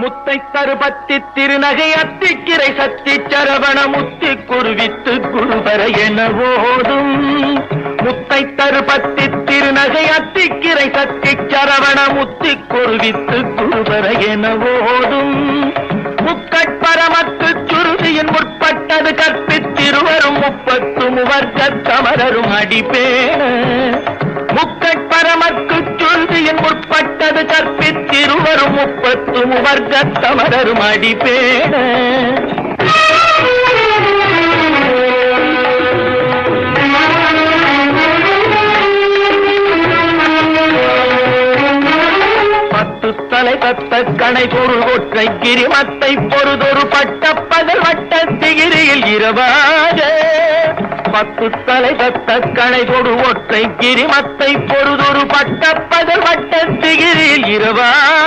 முத்தை தருபத்தி திருநகை அத்திக்கிரை சத்தி சரவண முத்தி குருவித்து குருபர என ஓடும் முத்தை தருபத்தி திருநகை அத்திக்கிரை சத்தி சரவண முத்தி குருவித்து குருபர என ஓடும் முக்கட்பரமத்து சுருதியின் முற்பட்டது கற்பித்திருவரும் முப்பத்து முவர்க்க கமரரும் அடிப்பேன. முக்கட்பரமக்கு சுருதியின் முற்பட்டது கற்பித்து முப்பத்து முவர்க்க கமரரும் அடிப்பேன பத்து தலை தத்த கணை பொருள் ஒற்றை கிரிமத்தை பொறுதொரு பட்ட பகல் வட்ட திகிரியில் இரவாக. பத்து தலை தத்த கணை பொரு ஒற்றை கிரிமத்தை பொறுதொரு பட்ட பகல் வட்ட திகிரியில் இரவாக.